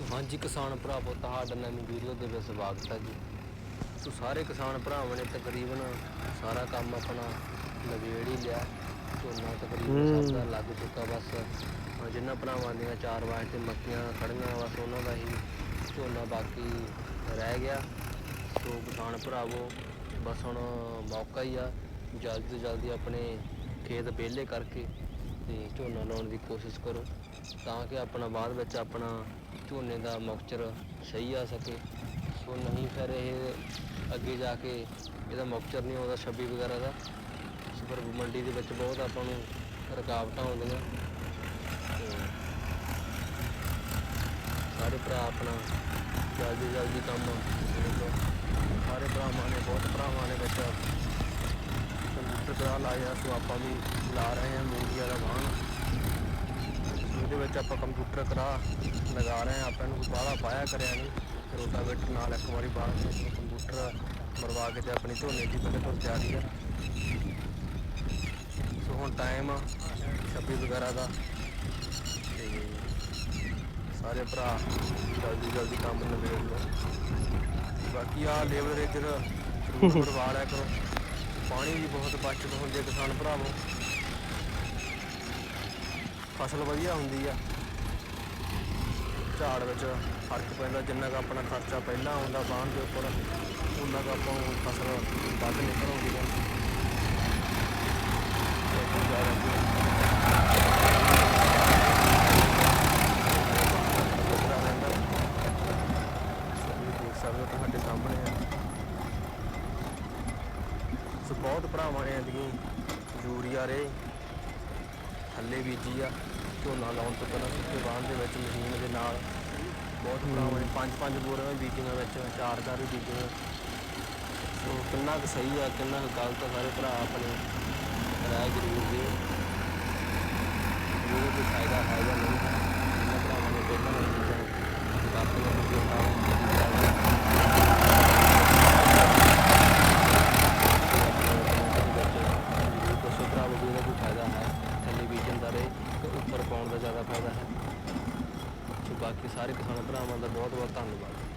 ਸੋ ਹਾਂਜੀ ਕਿਸਾਨ ਭਰਾਵੋ ਤੁਹਾਡਾ ਨਵੀਂ ਵੀਡੀਓ ਦੇ ਵਿੱਚ ਸਵਾਗਤ ਹੈ ਜੀ। ਸੋ ਸਾਰੇ ਕਿਸਾਨ ਭਰਾਵਾਂ ਨੇ ਤਕਰੀਬਨ ਸਾਰਾ ਕੰਮ ਆਪਣਾ ਨਵੇੜ ਹੀ ਲਿਆ। ਝੋਨਾ ਤਕਰੀਬਨ ਸਭ ਦਾ ਲੱਗ ਚੁੱਕਾ ਬਸ। ਜਿਨ੍ਹਾਂ ਭਰਾਵਾਂ ਦੀਆਂ ਚਾਰ ਵਾਸਤੇ ਮੱਕੀਆਂ ਖੜੀਆਂ ਬਸ ਉਹਨਾਂ ਦਾ ਹੀ ਝੋਨਾ ਬਾਕੀ ਰਹਿ ਗਿਆ। ਸੋ ਕਿਸਾਨ ਭਰਾਵੋ ਬਸ ਹੁਣ ਮੌਕਾ ਹੀ ਆ ਜਲਦੀ ਤੋਂ ਜਲਦੀ ਆਪਣੇ ਖੇਤ ਵਿਹਲੇ ਕਰਕੇ ਤੇ ਝੋਨਾ ਲਾਉਣ ਦੀ ਕੋਸ਼ਿਸ਼ ਕਰੋ। ਤਾਂ ਕਿ ਆਪਣਾ ਬਾਅਦ ਵਿੱਚ ਆਪਣਾ ਝੋਨੇ ਦਾ ਮੌਕਚਰ ਸਹੀ ਆ ਸਕੇ, ਸੋ ਨਹੀਂ ਫਿਰ ਇਹ ਅੱਗੇ ਜਾ ਕੇ ਇਹਦਾ ਮੌਕਚਰ ਨਹੀਂ ਆਉਂਦਾ 26 ਵਗੈਰਾ ਦਾ। ਪਰ ਮੰਡੀ ਦੇ ਵਿੱਚ ਬਹੁਤ ਆਪਾਂ ਨੂੰ ਰੁਕਾਵਟਾਂ ਆਉਂਦੀਆਂ। ਤੇ ਸਾਰੇ ਭਰਾ ਆਪਣਾ ਜਲਦੀ ਜਲਦੀ ਕੰਮ ਕਰੋ। ਸਾਰੇ ਭਰਾਵਾਂ ਨੇ, ਬਹੁਤ ਭਰਾਵਾਂ ਨੇ ਵਿੱਚ ਕੰਪਿਊਟਰ ਕਰਾ ਲਾਇਆ, ਸੋ ਆਪਾਂ ਵੀ ਲਾ ਰਹੇ ਹਾਂ ਮੀਡੀਆ ਦਾ ਵਾਹਨ ਵਿੱਚ ਆਪਾਂ ਕੰਪਿਊਟਰ ਕਰਾ ਲਗਾ ਰਹੇ ਹਾਂ ਆਪਾਂ ਨੂੰ ਬਾਹਲਾ ਪਾਇਆ ਕਰਿਆ ਨਹੀਂ ਰੋਟਾਵੇਟਰ ਨਾਲ ਇੱਕ ਵਾਰੀ ਵਿੱਚ ਕੰਪਿਊਟਰ ਮਰਵਾ ਕੇ ਤੇ ਆਪਣੀ ਝੋਨੇ ਦੀ ਪਹਿਲੇ ਤੋਂ ਤਿਆਰੀ ਆ ਸੋ ਹੁਣ ਟਾਈਮ 26 ਵਗੈਰਾ ਦਾ। ਤੇ ਸਾਰੇ ਭਰਾ ਜਲਦੀ ਜਲਦੀ ਕੰਮ ਨਿਬੇੜ ਲਓ। ਬਾਕੀ ਆ ਲੇਬਰ ਰੇਜਰ ਬਣਵਾ ਲਿਆ ਕਰੋ। ਪਾਣੀ ਵੀ ਬਹੁਤ ਬਚਤ ਹੁੰਦੀ ਹੈ ਕਿਸਾਨ ਭਰਾਵੋ। ਫਸਲ ਵਧੀਆ ਹੁੰਦੀ ਆ। ਝਾੜ ਵਿੱਚ ਫ਼ਰਕ ਪੈਂਦਾ, ਜਿੰਨਾ ਕੁ ਆਪਣਾ ਖਰਚਾ ਪਹਿਲਾਂ ਆਉਂਦਾ ਬਾਣ ਦੇ ਉੱਪਰ ਉਹਨਾਂ ਕੁ ਆਪਾਂ ਨੂੰ ਫਸਲ ਵੱਧ ਨਿਕਲ ਹੈ ਤੁਸੀਂ ਦੇਖ ਸਕਦੇ ਹੋ ਤੁਹਾਡੇ ਸਾਹਮਣੇ ਆ ਸੋ ਬਹੁਤ ਭਰਾਵਾਂ ਨੇ ਐਤਕੀ ਯੂਰੀਆ ਰੇ ਥੱਲੇ ਬੀਜੀ ਆ, ਝੋਨਾ ਲਾਉਣ ਤੋਂ ਪਹਿਲਾਂ ਸੁੱਕੇ ਬਾਣ ਦੇ ਵਿੱਚ ਮਸ਼ੀਨ ਦੇ ਨਾਲ ਬਹੁਤ ਭਰਾਵਾਂ ਨੇ ਪੰਜ ਪੰਜ ਬੋਰੀਆਂ ਵੀ ਬੀਜੀਆਂ ਵਿੱਚ, ਚਾਰ ਚਾਰ ਵੀ ਬੀਜੀਆਂ। ਸੋ ਕਿੰਨਾ ਕੁ ਸਹੀ ਆ, ਕਿੰਨਾ ਕੁ ਗਲਤ ਆ, ਸਾਰੇ ਭਰਾ ਆਪਣੇ ਰਾਏ ਜ਼ਰੂਰ ਦਿਓ। ਇਹ ਕੋਈ ਫਾਇਦਾ ਹੈ ਜਾਂ ਨਹੀਂ ਹੈ ਇਹਨਾਂ ਭਰਾਵਾਂ ਨੇ ਪਹਿਲਾਂ ਇਹ ਚੀਜ਼ਾਂ ਵਰਤੀਆਂ ਹੁੰਦੀਆਂ ਦੱਸੋ ਭਰਾਵੋ ਵੀ ਇਹਦਾ ਕੋਈ ਫਾਇਦਾ ਹੈ ਥੱਲੇ ਬੀਜਣ ਦਾ ਰੇ ਤੇ ਉੱਪਰ ਪਾਉਣ ਦਾ ਜ਼ਿਆਦਾ ਫਾਇਦਾ ਹੈ। ਸੋ ਬਾਕੀ ਸਾਰੇ ਕਿਸਾਨ ਭਰਾਵਾਂ ਦਾ ਬਹੁਤ ਬਹੁਤ ਧੰਨਵਾਦ।